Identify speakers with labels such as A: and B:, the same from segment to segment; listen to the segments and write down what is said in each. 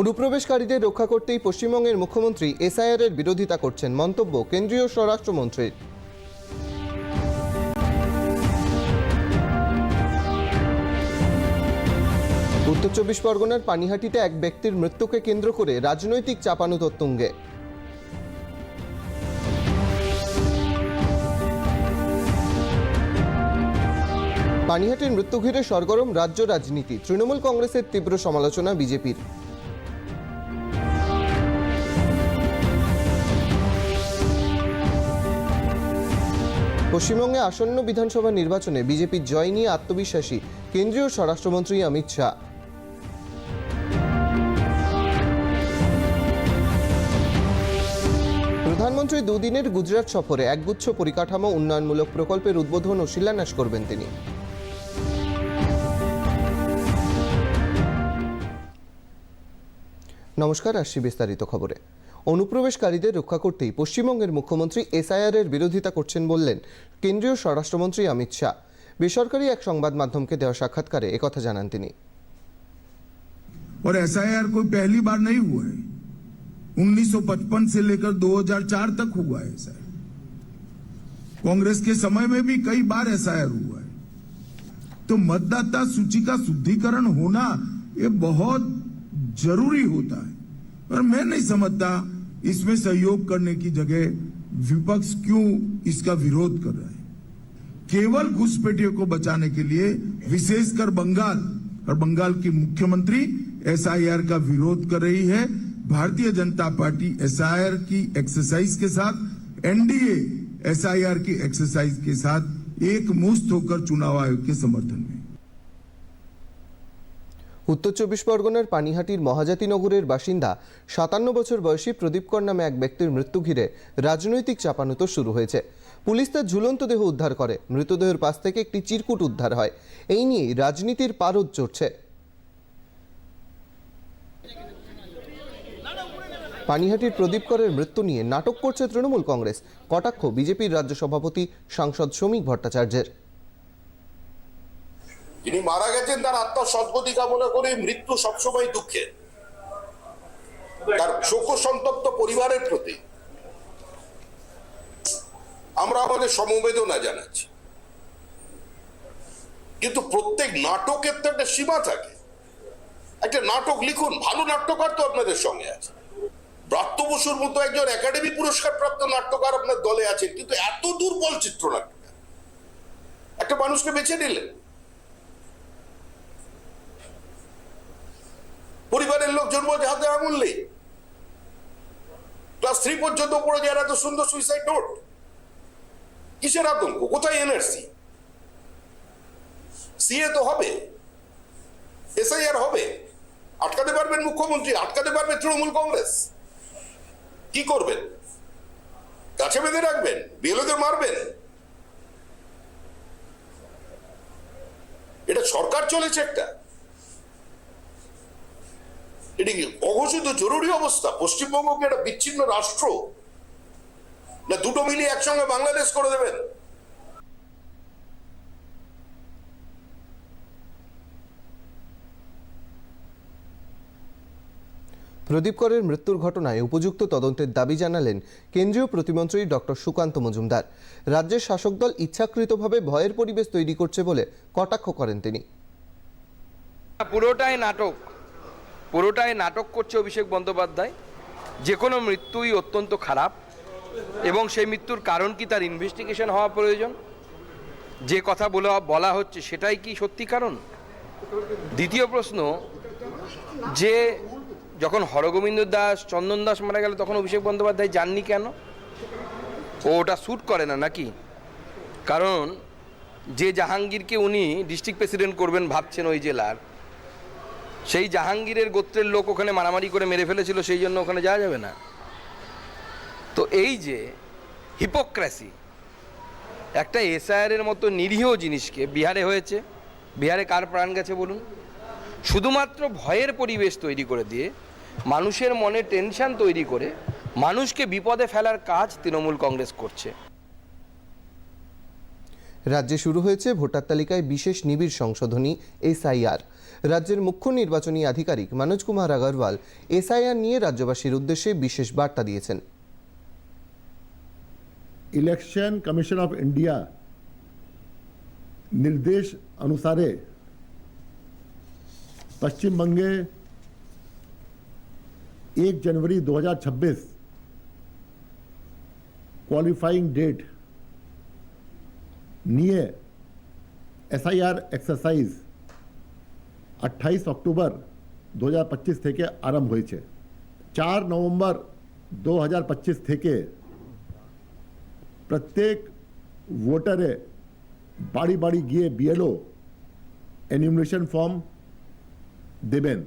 A: অনুপ্রবেশকারীদের রক্ষা করতেই পশ্চিমবঙ্গের মুখ্যমন্ত্রী এসআইআর এর বিরোধিতা করছেন মন্তব্য কেন্দ্রীয় স্বরাষ্ট্রমন্ত্রীর। উত্তর চব্বিশ পরগনার পানিহাটিতে এক ব্যক্তির মৃত্যুকে কেন্দ্র করে রাজনৈতিক চাপানো তুঙ্গে পানিহাটির মৃত্যু ঘিরে সরগরম রাজ্য রাজনীতি। তৃণমূল কংগ্রেসের তীব্র সমালোচনা বিজেপির। পশ্চিমবঙ্গে আসন্ন বিধানসভা নির্বাচনে বিজেপির জয় নিয়ে আত্মবিশ্বাসী কেন্দ্রীয় স্বরাষ্ট্রমন্ত্রী অমিত শাহ। প্রধানমন্ত্রী দুদিনের গুজরাট সফরে একগুচ্ছ পরিকাঠামো উন্নয়নমূলক প্রকল্পের উদ্বোধন ও শিলান্যাস করবেন তিনি। নমস্কার, আসছি বিস্তারিত খবরে। অনুপ্রবেশকারীদের রক্ষা করতেই পশ্চিমবঙ্গের মুখ্যমন্ত্রী এসআইআর এর বিরোধিতা করছেন বললেন কেন্দ্রীয় স্বরাষ্ট্রমন্ত্রী অমিত শাহ বেসরকারি এক সংবাদ মাধ্যমকে দেওয়া সাক্ষাৎকারে একথা জানান তিনি
B: और एसआईआर कोई पहली बार नहीं हुआ है 1955 से लेकर 2004 तक हुआ है एसआईआर कांग्रेस के समय में भी कई बार एसआईआर हुआ है तो मतदाता सूची का शुद्धिकरण होना ये बहुत जरूरी होता है और मैं नहीं समझता इसमें सहयोग करने की जगह विपक्ष क्यों इसका विरोध कर रहा है। केवल घुसपैठियों को बचाने के लिए, विशेषकर बंगाल, और बंगाल की मुख्यमंत्री एसआईआर का विरोध कर रही है। भारतीय जनता पार्टी एसआईआर की एक्सरसाइज के साथ, एनडीए एसआईआर की एक्सरसाइज के साथ एक मुस्त होकर चुनाव आयोग के समर्थन में।
A: উত্তর চব্বিশ পরগনার পানিহাটির মহাজাতিনগরের বাসিন্দা সাতান্ন বছর বয়সী প্রদীপকর নামে এক ব্যক্তির মৃত্যু ঘিরে রাজনৈতিক চাপানুতো শুরু হয়েছে। পুলিশ তার ঝুলন্ত দেহ উদ্ধার করে। মৃতদেহের পাশ থেকে একটি চিরকুট উদ্ধার হয়। এই নিয়েই রাজনীতির পারদ চড়ছে। পানিহাটির প্রদীপ করের মৃত্যু নিয়ে নাটক করছে তৃণমূল কংগ্রেস। কটাক্ষ বিজেপির রাজ্য সভাপতি সাংসদ শ্রমিক ভট্টাচার্যের।
C: যিনি মারা গেছেন তার আত্মার সদ্গতি কামনা করে মৃত্যু সবসময় দুঃখের। তার শোক সন্তপ্ত পরিবারের প্রতি আমরা আমাদের সমবেদনা জানাচ্ছি। কিন্তু প্রত্যেক নাটকের তো একটা সীমা থাকে। একটা নাটক লিখুন, ভালো নাট্যকার তো আপনাদের সঙ্গে আছে। ব্রাত্য বসুর মতো একজন একাডেমি পুরস্কার প্রাপ্ত নাট্যকার আপনার দলে আছেন, কিন্তু এত দুর্বল চিত্রনাট্যকার। একটা মানুষকে বেছে নিলেন। পরিবারের লোকজন বলছে, হাতে আঙুল নেই। ক্লাস থ্রি পর্যন্ত পড়ে যায় এত সুন্দর সুইসাইড নোট কিসের আতঙ্ক? কোথায় এনআরসি সিএ তো হবে। এসআইআর হবে। আটকাতে পারবেন মুখ্যমন্ত্রী, আটকাতে পারবে তৃণমূল কংগ্রেস। কি করবেন? কাছে বেঁধে রাখবেন, বিএলওদের মারবেন। এটা সরকার চলেছে একটা। এটি অঘোষিত জরুরি অবস্থা? পশ্চিমবঙ্গকে একটা বিচ্ছিন্ন রাষ্ট্র? না দুটো মিলিয়ে একসঙ্গে বাংলাদেশ করে দেবেন?
A: প্রদীপ করের মৃত্যুর ঘটনায় উপযুক্ত তদন্তের দাবি জানালেন কেন্দ্রীয় প্রতিমন্ত্রী ডক্টর সুকান্ত মজুমদার। রাজ্যের শাসক দল ইচ্ছাকৃতভাবে ভয়ের পরিবেশ তৈরি করছে বলে কটাক্ষ করেন তিনি।
D: পুরোটাই নাটক। পুরোটাই নাটক করছে অভিষেক বন্দ্যোপাধ্যায়। যে কোনো মৃত্যুই অত্যন্ত খারাপ এবং সেই মৃত্যুর কারণ কি তার ইনভেস্টিগেশন হওয়া প্রয়োজন? যে কথা বলা বলা হচ্ছে সেটাই কি সত্যি কারণ? দ্বিতীয় প্রশ্ন, যে যখন হরগোবিন্দ দাস, চন্দন দাস মারা গেল, তখন অভিষেক বন্দ্যোপাধ্যায় যাননি কেন? ও ওটা শ্যুট করে না নাকি? কারণ যে জাহাঙ্গীরকে উনি ডিস্ট্রিক্ট প্রেসিডেন্ট করবেন ভাবছেন ওই জেলার সেই জাহাঙ্গীরের গোত্রের লোক ওখানে মারামারি করে মেরে ফেলেছিল, সেই জন্য ওখানে যাওয়া যাবে না। তো এই যে হিপোক্রেসি একটা এসআইআর এর মতো নিরীহ জিনিসকে বিহারে হয়েছে, বিহারে কার প্রাণ গেছে বলুন? শুধুমাত্র ভয়ের পরিবেশ তৈরি করে দিয়ে, মানুষের মনে টেনশন তৈরি করে মানুষকে বিপদে ফেলার কাজ তৃণমূল কংগ্রেস করছে।
A: রাজ্যে শুরু হয়েছে ভোটার তালিকায় বিশেষ নিবিড় সংশোধনী এসআইআর রাজ্যের মুখ্য নির্বাচনী আধিকারিক মনোজ কুমার আগরওয়াল এসআইআর নিয়ে রাজ্যবাসীর উদ্দেশ্যে বিশেষ বার্তা দিয়েছেন
E: इलेक्शन कमीशन ऑफ इंडिया निर्देश अनुसारे पश्चिम बंगे 1 जनवरी 2026 क्वालिफाइंग डेट নিয়ে এসআইআর এক্সারসাইজ আট্ঠাইশ অক্টোবর দু হাজার পঁচিশ থেকে আরম্ভ হয়েছে। চার নভেম্বর দু হাজার পঁচিশ থেকে প্রত্যেক ভোটারে বাড়ি বাড়ি গিয়ে বিএলও এনিমিনেশন ফর্ম দেবেন।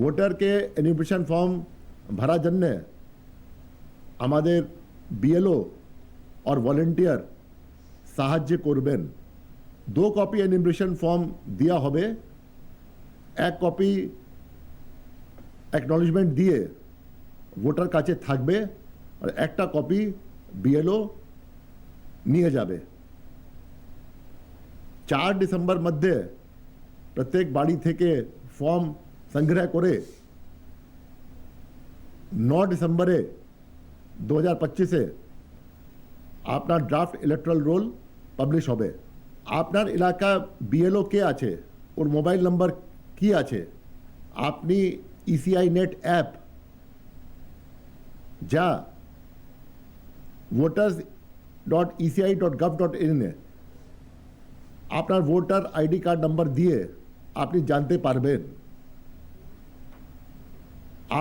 E: ভোটারকে এনিমিনেশন ফর্ম ভরার জন্য আমাদের বিএলও আর ভলেন্টিয়ার সাহায্য করবেন। দো কপি এনিমিনেশন ফর্ম দেওয়া হবে এক কপি অ্যাকনলেজমেন্ট দিয়ে ভোটার কাছে থাকবে আর একটা কপি বিএলও নিয়ে যাবে চার ডিসেম্বর মধ্যে প্রত্যেক বাড়ি থেকে ফর্ম সংগ্রহ করে ন ডিসেম্বরে দু হাজার পঁচিশে আপনার ড্রাফট ইলেকট্রাল রোল পাবলিশ হবে আপনার এলাকা বিএলও কে আছে? ওর মোবাইল নাম্বার কি আছে? আপনি ইসিআই নেট অ্যাপ যা voters dot ECI dot gov dot ইনে আপনার ভোটার আইডি কার্ড নাম্বার দিয়ে আপনি জানতে পারবেন।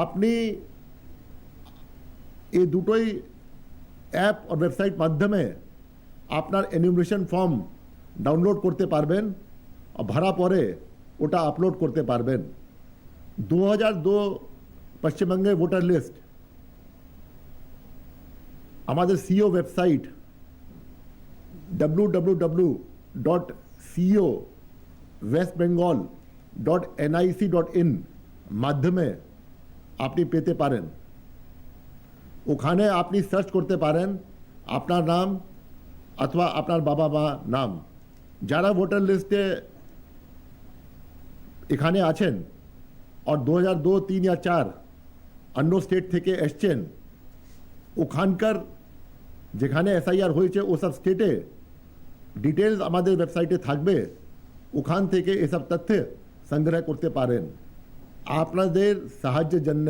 E: আপনি এই দুটোই অ্যাপ আর ওয়েবসাইট মাধ্যমে আপনার এনিমিনেশন ফর্ম ডাউনলোড করতে পারবেন আর ভরা পরে ওটা আপলোড করতে পারবেন দু হাজার দু পশ্চিমবঙ্গের ভোটার লিস্ট আমাদের CEO website W W W dot CEO west Bengal dot NIC dot in মাধ্যমে আপনি পেতে পারেন ওখানে আপনি সার্চ করতে পারেন আপনার নাম অথবা আপনার বাবা মা নাম যারা ভোটার লিস্টে এখানে আছেন আর দু হাজার দু তিন या চার অন্য স্টেট থেকে এসছেন ওখানকার যেখানে এসআইআর হয়েছে ওসব স্টেটে ডিটেলস আমাদের ওয়েবসাইটে থাকবে ওখান থেকে এসব তথ্য সংগ্রহ করতে পারেন আপনাদের সাহায্যের জন্য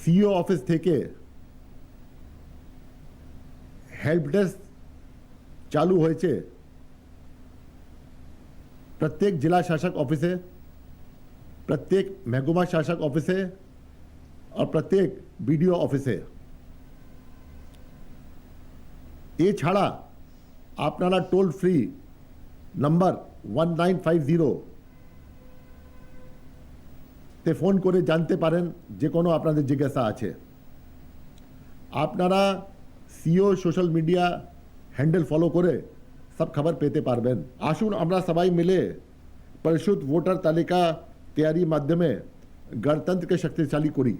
E: সিও অফিস থেকে হেল্প ডেস্ক চালু হয়েছে। প্রত্যেক জেলা শাসক অফিসে, প্রত্যেক মহকুমা শাসক অফিসে, আর প্রত্যেক বিডিও অফিসে। এছাড়া আপনারা toll free number one nine five zero তে ফোন করে জানতে পারেন যে কোনো আপনাদের জিজ্ঞাসা আছে। আপনারা CEO social media handle follow করে সব খবর পেতে পারবেন। আসুন আমরা সবাই মিলে পরিশুদ্ধ ভোটার তালিকা তৈরির মাধ্যমে গণতন্ত্রকে শক্তিশালী করি।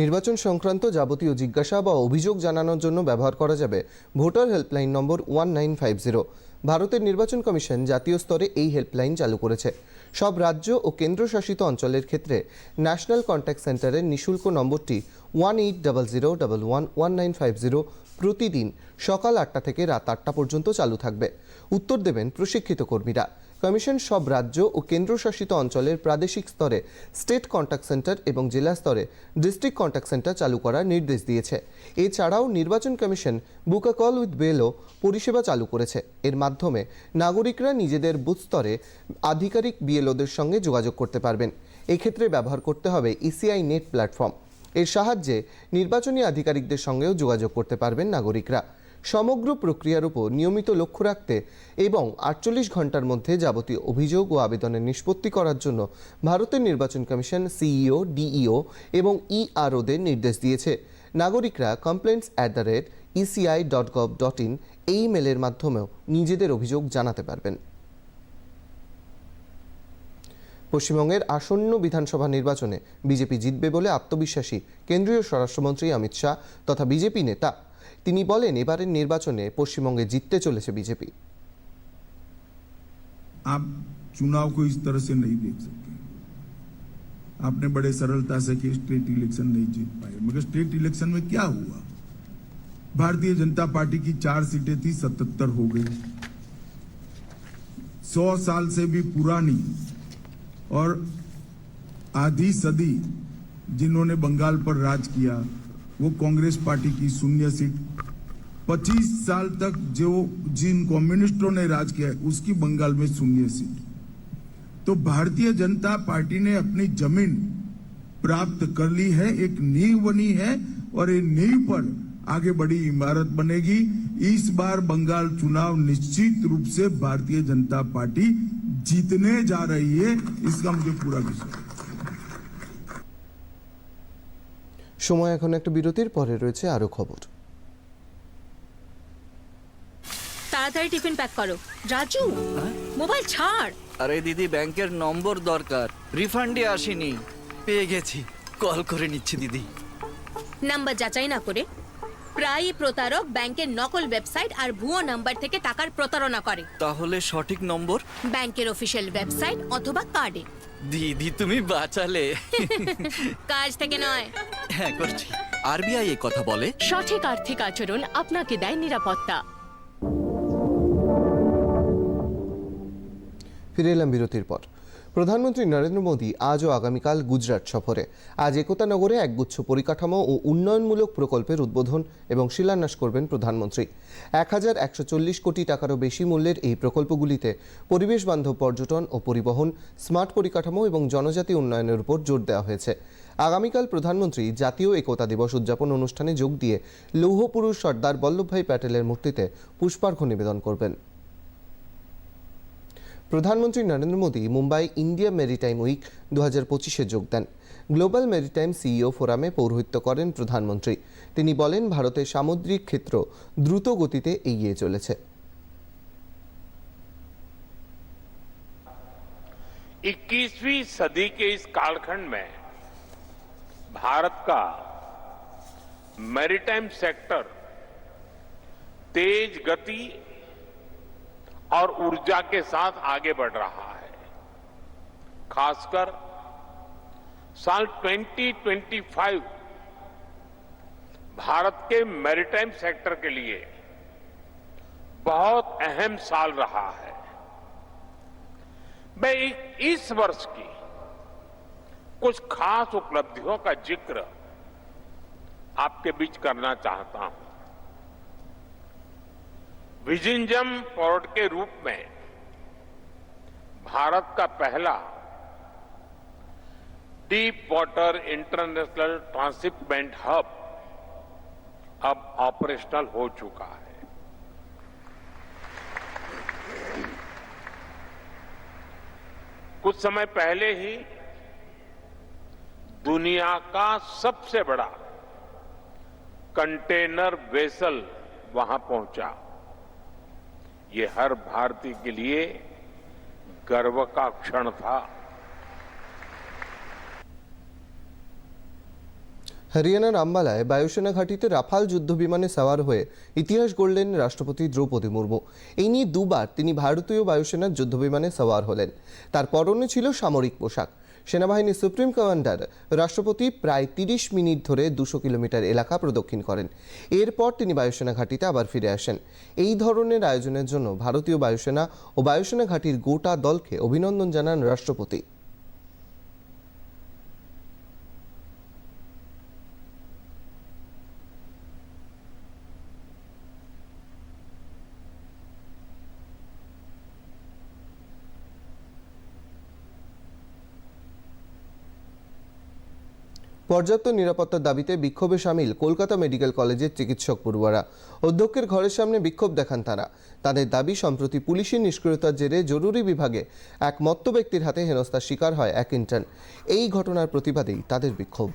A: নির্বাচন সংক্রান্ত যাবতীয় জিজ্ঞাসা বা অভিযোগ জানানোর জন্য ব্যবহার করা যাবে। Voter helpline number one nine five zero. ভারতের নির্বাচন কমিশন জাতীয় স্তরে এই হেল্পলাইন চালু করেছে। সব রাজ্য ও কেন্দ্রশাসিত অঞ্চলের ক্ষেত্রে ন্যাশনাল কন্ট্যাক্ট সেন্টারের নিঃশুল্ক নম্বরটি one eight double zero double one one nine five zero প্রতিদিন সকাল আটটা থেকে রাত আটটা পর্যন্ত চালু থাকবে। উত্তর দেবেন প্রশিক্ষিত কর্মীরা। কমিশন সব রাজ্য ও কেন্দ্রশাসিত অঞ্চলের প্রাদেশিক স্তরে স্টেট কন্ট্যাক্ট সেন্টার এবং জেলা স্তরে ডিস্ট্রিক্ট কন্ট্যাক্ট সেন্টার চালু করার নির্দেশ দিয়েছে। এছাড়াও নির্বাচন কমিশন বুকা কল উইথ বেলও পরিষেবা চালু করেছে। এর মাধ্যমে নাগরিকরা নিজেদের বুথ স্তরে আধিকারিক বিএলওদের সঙ্গে যোগাযোগ করতে পারবেন। এক্ষেত্রে ব্যবহার করতে হবে ইসিআই নেট প্ল্যাটফর্ম। এর সাহায্যে নির্বাচনী আধিকারিকদের সঙ্গেও যোগাযোগ করতে পারবেন নাগরিকরা। সমগ্র প্রক্রিয়ার উপর নিয়মিত লক্ষ্য রাখতে এবং আটচল্লিশ ঘণ্টার মধ্যে যাবতীয় অভিযোগ ও আবেদনের নিষ্পত্তি করার জন্য ভারতের নির্বাচন কমিশন, সিইও, ডিইও এবং ইআরওদের নির্দেশ দিয়েছে। নাগরিকরা complaints at the rate ECI dot gov dot in এই মেলের মাধ্যমেও নিজেদের অভিযোগ জানাতে পারবেন। পশ্চিমবঙ্গের আসন্ন বিধানসভা নির্বাচনে বিজেপি জিতবে বলে আত্মবিশ্বাসী কেন্দ্রীয় স্বরাষ্ট্রমন্ত্রী অমিত শাহ তথা বিজেপি নেতা তিনি বলেন এবারের নির্বাচনে পশ্চিমবঙ্গে জিততে চলেছে বিজেপি
B: आप चुनाव को इस तरह से नहीं देख सकते आपने बड़े सरलता से कि स्टेट इलेक्शन नहीं जीत पाए मगर स्टेट इलेक्शन में क्या हुआ भारतीय जनता पार्टी की चार सीटें थी सतहत्तर हो गई सौ साल से भी पुरानी और आधी सदी जिन्होंने बंगाल पर राज किया वो कांग्रेस पार्टी की शून्य सीट 25 साल तक जो जिन कम्युनिस्टों ने राज किया है, उसकी बंगाल में शून्य सीट तो भारतीय जनता पार्टी ने अपनी जमीन प्राप्त कर ली है एक नींव बनी है और ये नींव पर आगे बड़ी इमारत बनेगी इस बार बंगाल चुनाव निश्चित रूप से भारतीय जनता पार्टी जीतने जा रही है इसका मुझे पूरा विश्वास है
A: সময় এখন একটা বিরতির পরে রয়েছে আরও খবর
F: তাড়াতাড়ি টিফিন প্যাক করো। রাজু মোবাইল ছাড়।
G: আরে দিদি ব্যাংকের নম্বর দরকার। রিফান্ডে আসেনি। পেয়ে গেছি। কল করে নিচ্ছি দিদি।
F: নাম্বার যাচাই না করে প্রায়ই প্রতারক ব্যাংকের নকল ওয়েবসাইট আর ভুয়ো নাম্বার থেকে টাকার প্রতারণা করে।
G: তাহলে সঠিক নম্বর?
F: ব্যাংকের অফিসিয়াল ওয়েবসাইট অথবা কার্ডে।
G: দিদি তুমি বাঁচালে।
F: কাজ থেকে নয়।
G: হ্যাঁ করছি। আরবিআই এই কথা বলে?
H: সঠিক আর্থিক আচরণ আপনাকে দেয় নিরাপত্তা।
A: ফিরে এলাম বিরতির পর। প্রধানমন্ত্রী নরেন্দ্র মোদী আজ ও আগামীকাল গুজরাট সফরে। আজ একতা নগরে একগুচ্ছ পরিকাঠামো ও উন্নয়নমূলক প্রকল্পের উদ্বোধন এবং শিলান্যাস করবেন প্রধানমন্ত্রী। এক হাজার একশো চল্লিশ কোটি টাকারও বেশি মূল্যের এই প্রকল্পগুলিতে পরিবেশ বান্ধব পর্যটন ও পরিবহন, স্মার্ট পরিকাঠামো এবং জনজাতি উন্নয়নের উপর জোর দেওয়া হয়েছে। আগামীকাল প্রধানমন্ত্রী জাতীয় একতা দিবস উদযাপন অনুষ্ঠানে যোগ দিয়ে লৌহপুরুষ সর্দার বল্লভভাই প্যাটেলের মূর্তিতে পুষ্পার্ঘ্য নিবেদন করবেন। প্রধানমন্ত্রী Narendra Modi Mumbai India maritime week দু হাজার পঁচিশে যোগ দেন গ্লোবাল মেরিটাইম সিইও ফোরামে পৌরোহিত্য করেন প্রধানমন্ত্রী তিনি বলেন ভারতের সামুদ্রিক ক্ষেত্র দ্রুত গতিতে এগিয়ে চলেছে
I: इक्कीसवीं सदी के इस कालखंड में भारत का मैरीटाइम सेक्टर तेज गति और ऊर्जा के साथ आगे बढ़ रहा है। खासकर साल 2025 भारत के मैरिटाइम सेक्टर के लिए बहुत अहम साल रहा है। मैं इस वर्ष की कुछ खास उपलब्धियों का ज़िक्र आपके बीच करना चाहता हूँ। विजिंजम पोर्ट के रूप में भारत का पहला deep water international transshipment hub अब ऑपरेशनल हो चुका है। कुछ समय पहले ही दुनिया का सबसे बड़ा कंटेनर वेसल वहाँ पहुँचा। ये हर भारतीय के लिए गर्व का क्षण था
A: হরিয়ানার আম্বালায় বায়ুসেনা ঘাঁটিতে রাফাল যুদ্ধ বিমানে সাওয়ার হয়ে ইতিহাস গড়লেন রাষ্ট্রপতি দ্রৌপদী মুর্মু এই নিয়ে দুবার তিনি ভারতীয় বায়ুসেনার যুদ্ধ বিমানে সাওয়ার হলেন তার পরনে ছিল সামরিক পোশাক সেনাবাহিনীর সুপ্রিম কমান্ডার রাষ্ট্রপতি প্রায় তিরিশ মিনিট ধরে দুশো কিলোমিটার এলাকা প্রদক্ষিণ করেন। এরপর তিনি বায়ুসেনা ঘাঁটিতে আবার ফিরে আসেন। এই ধরনের আয়োজনের জন্য ভারতীয় বায়ুসেনা ও বায়ুসেনা ঘাঁটির গোটা দলকে অভিনন্দন জানান রাষ্ট্রপতি। পর্যাপ্ত নিরাপত্তার দাবিতে বিক্ষোভে সামিল কলকাতা মেডিকেল কলেজের চিকিৎসক পড়ুয়ারা। অধ্যক্ষের ঘরের সামনে বিক্ষোভ দেখান তারা। তাদের দাবি, সম্প্রতি পুলিশের নিষ্ক্রিয়তার জেরে জরুরি বিভাগে এক মত্ত ব্যক্তির হাতে হেনস্থার শিকার হয় এক ইন্টার্ন। এই ঘটনার প্রতিবাদেই তাদের বিক্ষোভ।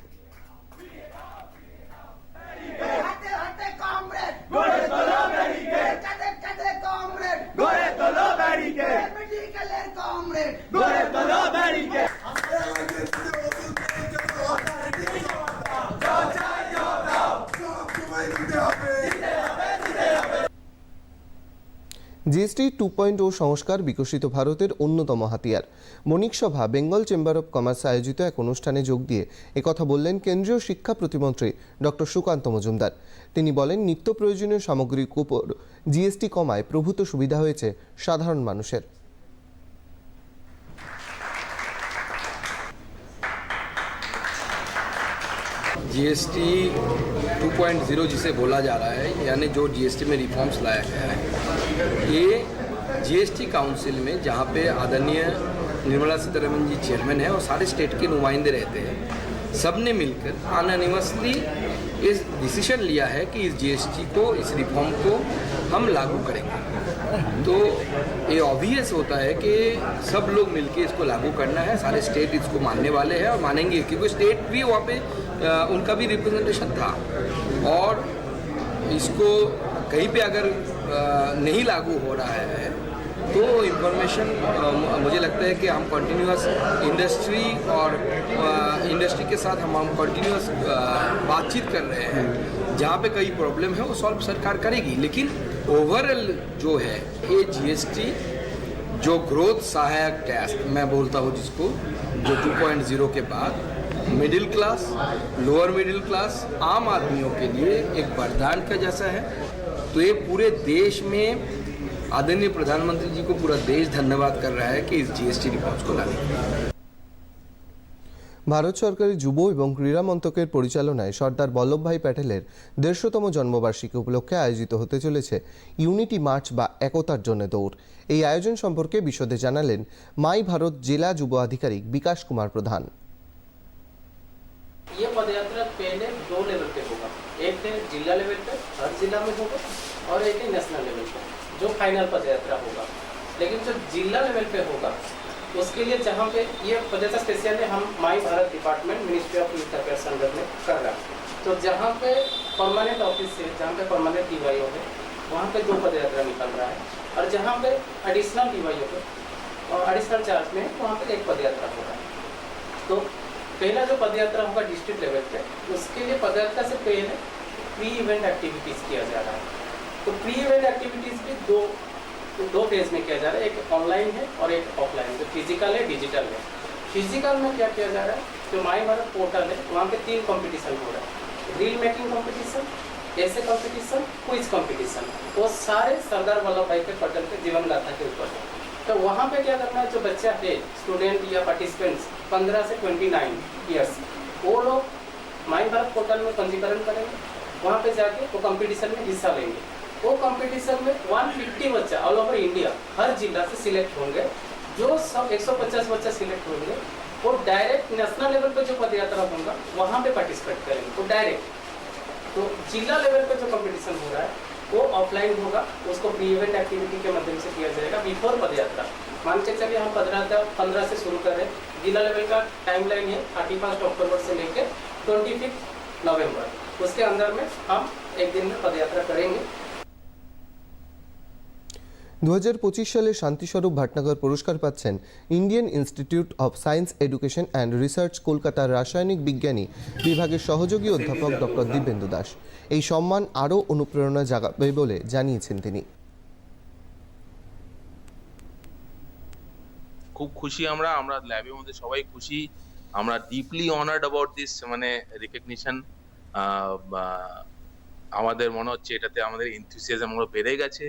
A: জিএসটি টু পয়েন্ট ও সংস্কার বিকশিত ভারতের অন্যতম হাতিয়ার বণিক সভা বেঙ্গল চেম্বার অব কমার্স আয়োজিত এক অনুষ্ঠানে যোগ দিয়ে একথা বললেন কেন্দ্রীয় শিক্ষা প্রতিমন্ত্রী ডক্টর সুকান্ত মজুমদার তিনি বলেন নিত্য প্রয়োজনীয় সামগ্রীর উপর জিএসটি কমায় প্রভূত সুবিধা হয়েছে সাধারণ মানুষের
D: जीएसटी 2.0 जिसे बोला जा रहा है यानी जो जीएसटी में रिफॉर्म्स लाया गया है ये जीएसटी काउंसिल में, जहाँ पे आदरणीय निर्मला सीतारमन जी चेयरमैन है और सारे स्टेट के नुमाइंदे रहते हैं सबने मिलकर अनोनिमसली इस डिसीज़न लिया है कि इस जीएसटी को, इस रिफॉर्म को हम लागू करेंगे। तो ये ऑब्वियस होता है कि सब लोग मिलके इसको लागू करना है, सारे स्टेट इसको मानने वाले हैं और मानेंगे, क्योंकि स्टेट भी वहाँ पे उनका भी रिप्रेजेंटेशन था। और इसको कहीं पे अगर नहीं लागू हो रहा है तो इंफॉर्मेशन मुझे लगता है कि हम कंटिन्यूस इंडस्ट्री और इंडस्ट्री के साथ हम हम कंटिन्यूस बातचीत कर रहे हैं। जहाँ पे कई प्रॉब्लम है वो सॉल्व सरकार करेगी लेकिन ओवरऑल जो है ये जीएसटी जो ग्रोथ सहायक टैक्स मैं बोलता हूँ जिसको जो 2.0 के बाद middle class lower middle class आम आदमियों के लिए एक वरदान का जैसा है। तो ये पूरे देश में आदरणीय प्रधानमंत्री जी को पूरा देश धन्यवाद कर रहा है कि इस जीएसटी रिफॉर्म्स को लाने के लिए।
A: ভারত সরকারের যুব এবং ক্রীড়া মন্ত্রকের পরিচালনায় সর্দার বল্লভভাই প্যাটেলের দেড়শোতম জন্মবার্ষিকী উপলক্ষে আয়োজিত হতে চলেছে ইউনিটি মার্চ বা একতার জন্য দৌড় এই আয়োজন সম্পর্কে বিশদে জানালেন মাই ভারত জেলা যুব আধিকারিক বিকাশ কুমার প্রধান
J: एक है जिला लेवल पे, हर जिला में होगा और एक है नेशनल लेवल पे, जो फाइनल पदयात्रा होगा। लेकिन जो जिला लेवल पे होगा, उसके लिए जहाँ पे ये पदयात्रा स्पेशली हम my Bharat department ministry of youth affairs under में कर रहा तो जहाँ पे परमानेंट ऑफ़िस से जहाँ पे परमानेंट डीवाईओ है, वहाँ पे दो पदयात्रा निकल रहा है। और जहाँ पे एडिशनल डीवाईओ है, और एडिशनल चार्ज में वहाँ पे एक पदयात्रा हो रहा है तो पहला जो पदयात्रा होगा डिस्ट्रिक्ट लेवल पे, उसके लिए पदयात्रा से पहले प्री इवेंट एक्टिविटीज़ किया जा रहा है। तो प्री इवेंट एक्टिविटीज़ भी दो दो फ़ेज़ में किया जा रहा है। एक ऑनलाइन है और एक ऑफलाइन जो फ़िज़िकल है डिजिटल है। फ़िज़िकल में क्या किया जा रहा है? जो माई भारत पोर्टल है, वहाँ पे तीन कंपटीशन हो रहा है। रील मेकिंग कंपटीशन ऐसे कंपटीशन क्विज कंपटीशन वो सारे सरदार वल्लभ भाई के पटेल के जीवन गाथा के ऊपर है। तो वहाँ पे क्या करना है? जो बच्चा है स्टूडेंट या पार्टिसिपेंट्स 15 से 29 इयर्स वो लोग माई भारत पोर्टल में पंजीकरण करेंगे। वहाँ पे जाके वो कंपटीशन में हिस्सा लेंगे। वो कंपटीशन में 150 बच्चा ऑल ओवर इंडिया हर जिला से सिलेक्ट होंगे। जो सब 150 बच्चा सिलेक्ट होंगे, वो डायरेक्ट नेशनल लेवल पे जो पदयात्रा होगा, वहाँ पे पार्टिसिपेट करेंगे। वो डायरेक्ट तो जिला लेवल पे जो कंपटीशन हो रहा है, वो ऑफलाइन होगा, उसको प्री इवेंट एक्टिविटी के माध्यम से किया जाएगा बिफोर पदयात्रा। मान के चलिए हम पंद्रह पंद्रह से शुरू कर जिला लेवल का टाइम लाइन है थर्टी फ़र्स्ट अक्टूबर से लेकर ट्वेंटी फिफ्थ नवंबर उसके अंदर में हम एक दिन में पदयात्रा करेंगे
A: দু সালে শান্তিস্বরূপ ভাটনগর পুরস্কার পাচ্ছেন Indian institute of science education and research কলকাতার রাসায়নিক বিজ্ঞানী বিভাগের সহযোগী অধ্যাপক ডক্টর দিব্যেন্দু দাস এই সম্মান আরও অনুপ্রেরণা জাগাবে বলে জানিয়েছেন তিনি
K: খুব খুশি আমরা আমরা ল্যাবের মধ্যে সবাই খুশি আমরা ডিপলি অনার্ড অ্যাবাউট দিস মানে রেকগনিশন আমাদের মনে হচ্ছে এটাতে আমাদের এনথুসিয়াজম আরও বেড়ে গেছে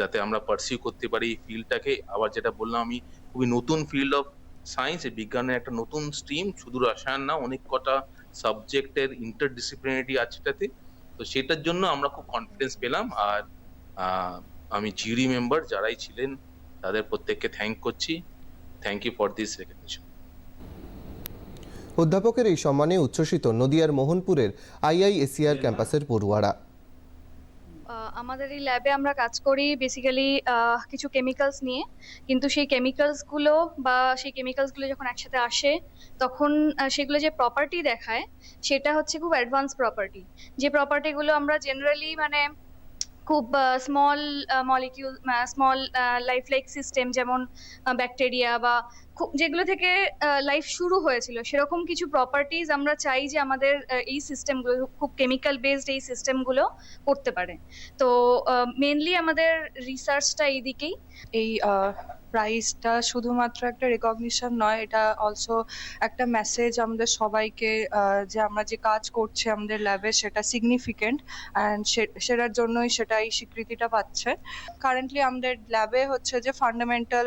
K: যাতে আমরা পারসিউ করতে পারি ফিল্ডটাকে আবার যেটা বললাম আমি, খুবই নতুন ফিল্ড অফ সায়েন্স বিজ্ঞানের একটা নতুন স্ট্রিম শুধু রসায়ন না, অনেক কটা সাবজেক্টের ইন্টারডিসিপ্লিনারিটি আছে এটাতে। তো সেটার জন্য আমরা খুব কনফিডেন্স পেলাম। আর আমি জিডি মেম্বার যারাই ছিলেন, তাদের প্রত্যেককে থ্যাংক করছি। Thank you for this recognition
A: অধ্যাপকের এই সম্মানে উচ্ছ্বসিত নদিয়ার মোহনপুরের আইআইএসিআর ক্যাম্পাসের পড়ুয়ারা।
L: আমাদের এই ল্যাবে আমরা কাজ করি বেসিক্যালি কিছু কেমিক্যালস নিয়ে। কিন্তু সেই কেমিক্যালসগুলো বা সেই কেমিক্যালসগুলো যখন একসাথে আসে, তখন সেগুলো যে প্রপার্টি দেখায়, সেটা হচ্ছে খুব অ্যাডভান্স প্রপার্টি যে প্রপার্টিগুলো আমরা জেনারেলি মানে খুব small molecule small life like system যেমন ব্যাকটেরিয়া বা খুব যেগুলো থেকে লাইফ শুরু হয়েছিল, সেরকম কিছু প্রপার্টিজ আমরা চাই যে আমাদের এই সিস্টেমগুলো খুব কেমিক্যাল বেসড এই সিস্টেমগুলো করতে পারে। তো মেনলি আমাদের রিসার্চটা এই দিকেই
M: এই প্রাইজটা শুধুমাত্র একটা রেকগনিশন নয়, এটা অলসো একটা মেসেজ আমাদের সবাইকে যে আমরা যে কাজ করছি আমাদের ল্যাবে সেটা সিগনিফিকেন্ট অ্যান্ড সেটার জন্যই সেটা এই স্বীকৃতিটা পাচ্ছে। কারেন্টলি আমাদের ল্যাবে হচ্ছে যে ফান্ডামেন্টাল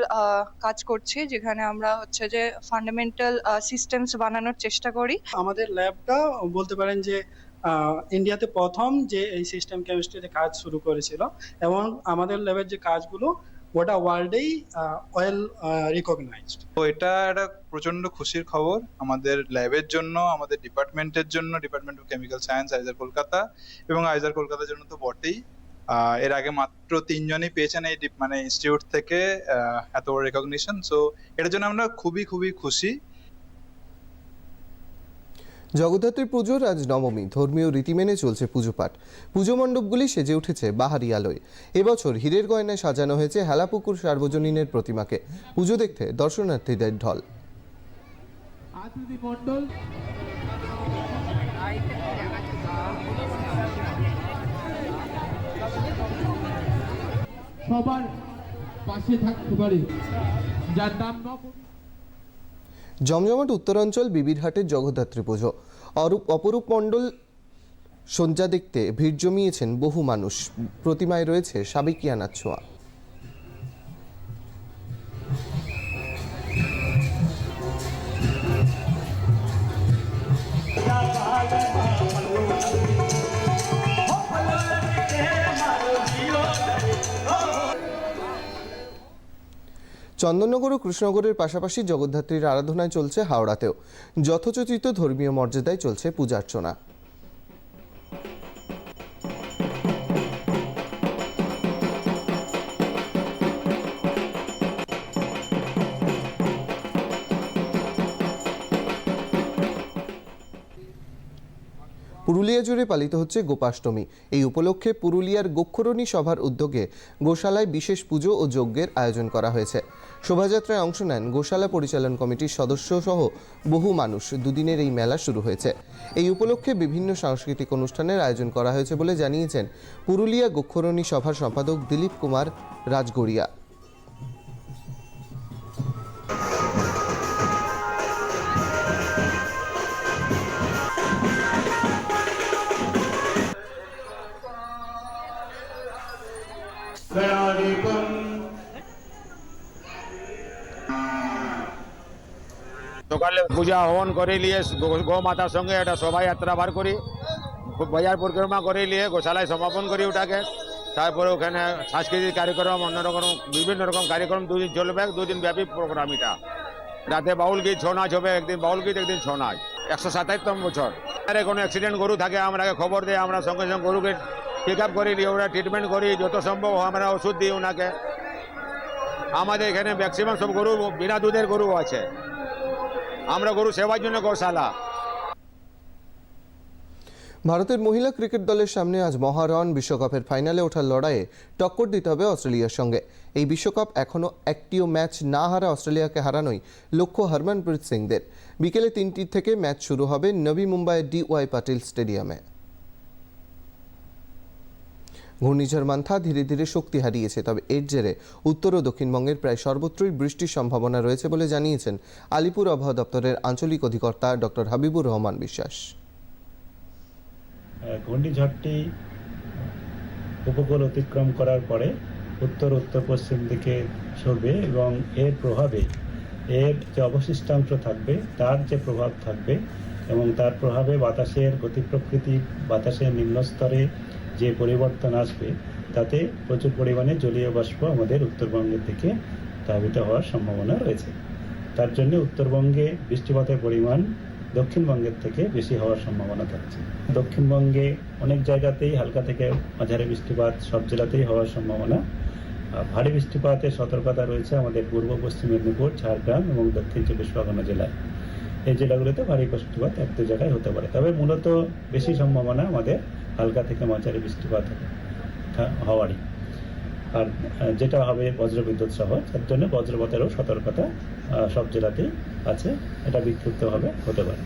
M: কাজ করছি, যেখানে আমরা হচ্ছে যে ফান্ডামেন্টাল সিস্টেমস বানানোর চেষ্টা করি।
N: আমাদের ল্যাবটা বলতে পারেন যে ইন্ডিয়াতে প্রথম যে এই সিস্টেম কেমিস্ট্রিতে কাজ শুরু করেছিল, এবং আমাদের ল্যাবের যে কাজগুলো গোটা ওয়ার্ল্ডেই ওয়েল রিকগনাইজড
O: তো এটা একটা প্রচণ্ড খুশির খবর। আমাদের ল্যাবের জন্য, আমাদের ডিপার্টমেন্টের জন্য, department of chemical science, IISER Kolkata এবং আইজার কলকাতার জন্য তো বটেই। এর আগে মাত্র তিনজনই পেয়েছেন এই মানে ইনস্টিটিউট থেকে এত বড় রেকগনিশন সো এটার জন্য আমরা খুবই খুবই খুশি।
A: জগদ্ধাত্রী পুজোর আজ নবমী। ধর্মীয় রীতি মেনে চলছে পুজো পাঠ পুজো মণ্ডপগুলি সেজে উঠেছে বাহারি আলোয়। এবছর হীরের গয়নায় সাজানো হয়েছে হেলাপুকুর সার্বজনীনের প্রতিমাকে। পুজো দেখতে দর্শনার্থীদের ঢল।
N: সবার পাশে থাকতে পারে। যার নাম
A: জমজমাট উত্তরাঞ্চল বিবিরহাটের জগদ্ধাত্রী পুজো। অরূপ অপরূপ মণ্ডল সঞ্জা দেখতে ভিড় জমিয়েছেন বহু মানুষ। প্রতিমায় রয়েছে সাবেকিয়ানার ছোঁয়া। চন্দননগর ও কৃষ্ণনগরের পাশাপাশি জগদ্ধাত্রীর আরাধনায় চলছে হাওড়াতেও। যথোচিত ধর্মীয় মর্যাদায় চলছে পূজার্চনা। পুরুলিয়া জুড়ে পালিত হচ্ছে গোপাষ্টমী। এই উপলক্ষে পুরুলিয়ার গোক্ষরণী সভার উদ্যোগে গোশালায় বিশেষ পুজো ও যজ্ঞের আয়োজন করা হয়েছে। শোভাযাত্রায় অংশ নেন গোশালা পরিচালন কমিটির সদস্য সহ বহু মানুষ। দুদিনের এই মেলা শুরু হয়েছে। এই উপলক্ষে বিভিন্ন সাংস্কৃতিক অনুষ্ঠানের আয়োজন করা হয়েছে বলে জানিয়েছেন পুরুলিয়া গোক্ষরণী সভার সম্পাদক দিলীপ কুমার রাজগড়িয়া।
N: সকালে পূজা হবন করে নিয়ে গো- গোমাতার সঙ্গে একটা শোভাযাত্রা বার করি। বাজার পরিক্রমা করে নিয়ে গোশালায় সমাপন করি ওটাকে। তারপরে ওখানে সাংস্কৃতিক কার্যক্রম অন্যরকম বিভিন্ন রকম কার্যক্রম দুদিন চলবে, দুদিন ব্যাপী প্রোগ্রাম এটা। রাতে বাউল গীত, ছৌ নাচ হবে একদিন, বাউল গীত একদিন, ছৌ নাচ। একশো সাতাইশতম বছর। আরে কোনো অ্যাক্সিডেন্ট গরু থাকে, আমরা খবর দিই, আমরা সঙ্গে সঙ্গে গরুকে পিক আপ করে ওরা ট্রিটমেন্ট করি, যত সম্ভব আমরা ওষুধ দিই ওনাকে। আমাদের এখানে ম্যাক্সিমাম সব গরু, বিনা দুধের গরু আছে। আমরা গরু সেবার জন্য গৌশালা।
A: ভারতের মহিলা ক্রিকেট দলের সামনে আজ মহারণ। বিশ্বকাপের ফাইনালে ওঠার লড়াইয়ে টক্কর দিতে হবে অস্ট্রেলিয়ার সঙ্গে। এই বিশ্বকাপ এখনও একটিও ম্যাচ না হারা অস্ট্রেলিয়াকে হারানোই লক্ষ্য হরমনপ্রীত সিংদের। বিকেলে তিনটি থেকে ম্যাচ শুরু হবে নবী মুম্বাইয়ের ডি ওয়াই পাটিল স্টেডিয়ামে। ঘূর্ণিঝড় মান্থা ধীরে ধীরে শক্তি হারিয়েছে, তবে এর জেরে উত্তর ও দক্ষিণবঙ্গের প্রায় সর্বত্রই বৃষ্টির সম্ভাবনা রয়েছে বলে জানিয়েছেন আলিপুর আবহাওয়া দপ্তরের আঞ্চলিক অধিকর্তা ডক্টর হাবিবুর রহমান বিশ্বাস।
N: ঘূর্ণিঝড়টি উপকূল অতিক্রম করার পরে উত্তর উত্তর, পশ্চিম দিকে সরবে এবং এর প্রভাবে এর যে অবশিষ্টাংশ থাকবে, তার যে প্রভাব থাকবে এবং তার প্রভাবে বাতাসের গতি প্রকৃতি বাতাসের নিম্নস্তরে যে পরিবর্তন আসবে, তাতে প্রচুর পরিমাণে জলীয় বাষ্প আমাদের উত্তরবঙ্গের দিকে ধাবিত হওয়ার সম্ভাবনা রয়েছে। তার জন্য উত্তরবঙ্গে বৃষ্টিপাতের পরিমাণ দক্ষিণবঙ্গের থেকে বেশি হওয়ার সম্ভাবনা থাকছে। দক্ষিণবঙ্গে অনেক জায়গাতেই হালকা থেকে মাঝারি বৃষ্টিপাত, সব জেলাতেই হওয়ার সম্ভাবনা। ভারী বৃষ্টিপাতের সতর্কতা রয়েছে আমাদের পূর্ব, পশ্চিম মেদিনীপুর, ঝাড়গ্রাম এবং দক্ষিণ চব্বিশ পরগনা জেলায়। এই জেলাগুলোতে ভারী বৃষ্টিপাত এক দু জায়গায় হতে পারে। তবে মূলত বেশি সম্ভাবনা আমাদের হালকা থেকে মাঝারি বৃষ্টিপাত হওয়ারই। আর যেটা হবে বজ্রবিদ্যুৎ সহ, তার জন্য বজ্রপাতেরও সতর্কতা সব জেলাতেই আছে। এটা বিক্ষিপ্তভাবে হতে পারে।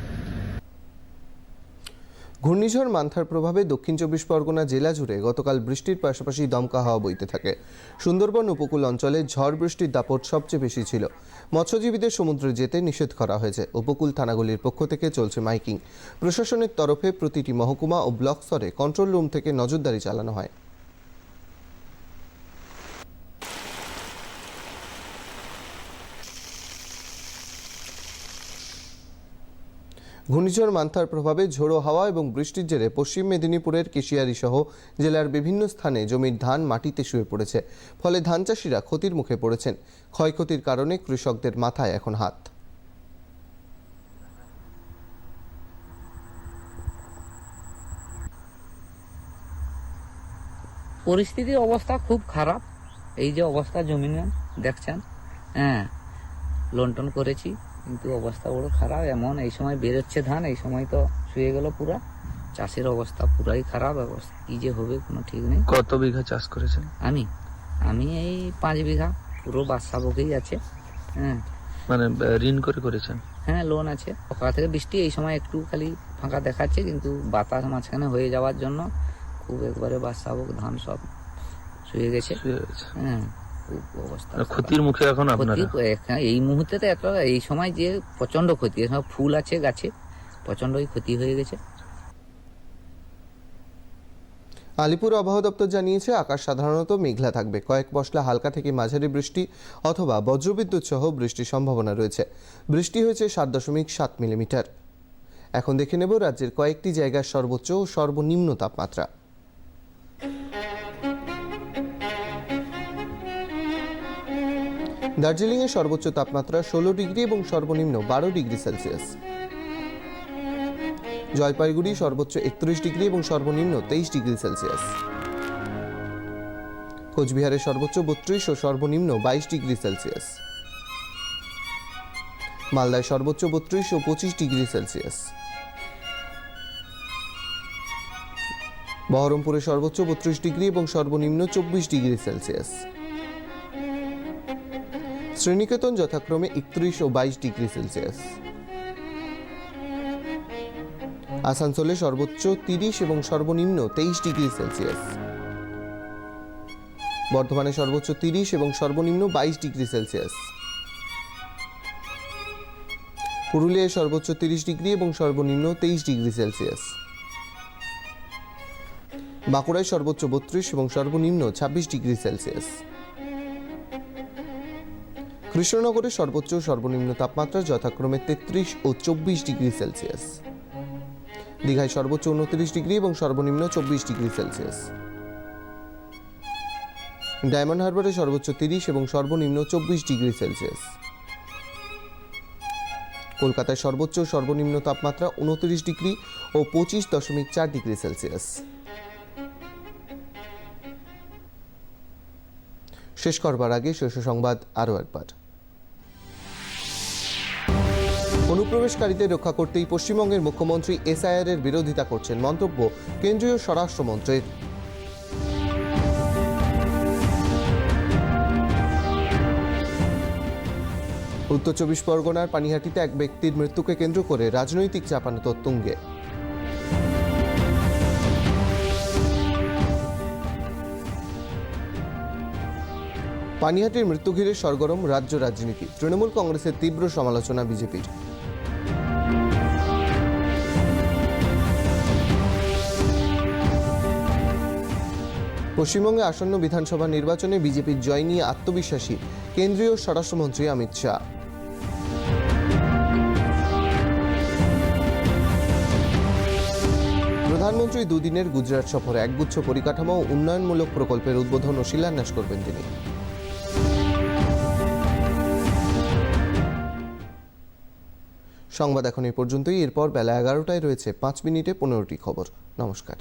A: ঘূর্ণিঝড় মান্থার প্রভাবে দক্ষিণ চব্বিশ পরগনা জেলা জুড়ে গতকাল বৃষ্টির পাশাপাশি দমকা হাওয়া বইতে থাকে। সুন্দরবন উপকূল অঞ্চলে ঝড় বৃষ্টির দাপট সবচেয়ে বেশি ছিল। মৎস্যজীবীদের সমুদ্রে যেতে নিষেধ করা হয়েছে। উপকূল থানাগুলির পক্ষ থেকে চলছে মাইকিং। প্রশাসনের তরফে প্রতিটি মহকুমা ও ব্লক স্তরে কন্ট্রোল রুম থেকে নজরদারি চালানো হয়। ঘূর্ণিঝড় মান্থার প্রভাবে ঝোড়ো হাওয়া এবং বৃষ্টির জেরে পশ্চিম মেদিনীপুরের কেশিয়ারি সহ জেলার বিভিন্ন স্থানে জমির ধান মাটিতে শুয়ে পড়েছে। ফলে ধান চাষিরা ক্ষতির মুখে পড়েছেন। ক্ষয়ক্ষতির কারণে কৃষকদের মাথায় এখন হাত।
P: পরিস্থিতির অবস্থা খুব খারাপ। এই যে অবস্থা জমিনে দেখছেন হ্যাঁ লোন করেছি। কিন্তু অবস্থা বড় খারাপ এমন এই সময় বেরোচ্ছে ধান এই সময় তো শুয়ে গেল পুরা। চাষের অবস্থা পুরাই খারাপ অবস্থা কি যে হবে কোনো ঠিক নেই।
K: কত বিঘা চাষ করেছেন?
P: আমি? আমি এই পাঁচ বিঘা পুরো বাদশা বকেই আছে হ্যাঁ।
K: মানে ঋণ করে করেছেন?
P: হ্যাঁ লোন আছে। সকাল থেকে বৃষ্টি এই সময় একটু খালি ফাঁকা দেখাচ্ছে কিন্তু বাতাস মাঝখানে হয়ে যাওয়ার জন্য খুব একবারে বাদশাবক ধান সব শুয়ে গেছে। হ্যাঁ। অবস্থা।
K: ক্ষতির মুখে এখন আপনারা?
P: এই মুহূর্তে তো এত এই সময় যে প্রচণ্ড ক্ষতি ফুল আছে গাছে প্রচন্ডই ক্ষতি হয়ে গেছে।
A: আলিপুর আবহাওয়া দপ্তর জানিয়েছে আকাশ সাধারণত মেঘলা থাকবে। কয়েক পশলা হালকা থেকে মাঝারি বৃষ্টি অথবা বজ্রবিদ্যুৎ সহ বৃষ্টির সম্ভাবনা রয়েছে। বৃষ্টি হয়েছে সাত দশমিক সাত মিলিমিটার। এখন দেখে নেব রাজ্যের কয়েকটি জায়গার সর্বোচ্চ ও সর্বনিম্ন তাপমাত্রা। দার্জিলিংয়ে সর্বোচ্চ তাপমাত্রা ষোলো ডিগ্রি এবং সর্বনিম্ন বারো ডিগ্রি সেলসিয়াস। জলপাইগুড়ি সর্বোচ্চ একত্রিশ ডিগ্রি এবং সর্বনিম্ন তেইশ ডিগ্রি সেলসিয়াস। কোচবিহারের সর্বোচ্চ বত্রিশ ও সর্বনিম্ন বাইশ ডিগ্রি সেলসিয়াস। মালদায় সর্বোচ্চ বত্রিশ ও পঁচিশ ডিগ্রি সেলসিয়াস। বহরমপুরে সর্বোচ্চ বত্রিশ ডিগ্রি এবং সর্বনিম্ন চব্বিশ ডিগ্রি সেলসিয়াস। শ্রীনিকেতন যথাক্রমে একত্রিশ ও বাইশ ডিগ্রি সেলসিয়াস। আসানসোলে সর্বোচ্চ তিরিশ এবং সর্বনিম্ন তেইশ ডিগ্রি সেলসিয়াস। বর্ধমানে সর্বোচ্চ তিরিশ এবং সর্বনিম্ন বাইশ ডিগ্রি সেলসিয়াস। পুরুলিয়ায় সর্বোচ্চ তিরিশ ডিগ্রি এবং সর্বনিম্ন তেইশ ডিগ্রি সেলসিয়াস। বাঁকুড়ায় সর্বোচ্চ বত্রিশ এবং সর্বনিম্ন ছাব্বিশ ডিগ্রি সেলসিয়াস। কৃষ্ণনগরে সর্বোচ্চ সর্বনিম্ন তাপমাত্রা যথাক্রমে তেত্রিশ ও চব্বিশ ডিগ্রি সেলসিয়াস। দীঘায় সর্বোচ্চ উনত্রিশ ডিগ্রি এবং সর্বনিম্ন চব্বিশ ডিগ্রি সেলসিয়াস। ডায়মন্ড হারবারে সর্বোচ্চ তিরিশ এবং সর্বনিম্ন চব্বিশ ডিগ্রি সেলসিয়াস। কলকাতায় সর্বোচ্চ সর্বনিম্ন তাপমাত্রা উনত্রিশ ডিগ্রি ও পঁচিশ দশমিক চার ডিগ্রি সেলসিয়াস। শেষ করবার আগে শীর্ষ সংবাদ আরও একবার। অনুপ্রবেশকারীদের রক্ষা করতেই পশ্চিমবঙ্গের মুখ্যমন্ত্রী এসআইআর এর বিরোধিতা করছেন মন্তব্য কেন্দ্রীয় স্বরাষ্ট্রমন্ত্রীর। উত্তর চব্বিশ পরগনার পানিহাটিতে এক ব্যক্তির মৃত্যুকে কেন্দ্র করে রাজনৈতিক চাপানো তুঙ্গে পানিহাটির মৃত্যু ঘিরে সরগরম রাজ্য রাজনীতি। তৃণমূল কংগ্রেসের তীব্র সমালোচনা বিজেপির। পশ্চিমবঙ্গে আসন্ন বিধানসভা নির্বাচনে বিজেপির জয় নিয়ে আত্মবিশ্বাসী কেন্দ্রীয় স্বরাষ্ট্রমন্ত্রী অমিত শাহ। প্রধানমন্ত্রী দুদিনের গুজরাট সফরে একগুচ্ছ পরিকাঠামো উন্নয়নমূলক প্রকল্পের উদ্বোধন ও শিলান্যাস করবেন তিনি। সংবাদ এখন এই পর্যন্তই। এরপর বেলা এগারোটায় রয়েছে পাঁচ মিনিটে পনেরোটি খবর। নমস্কার।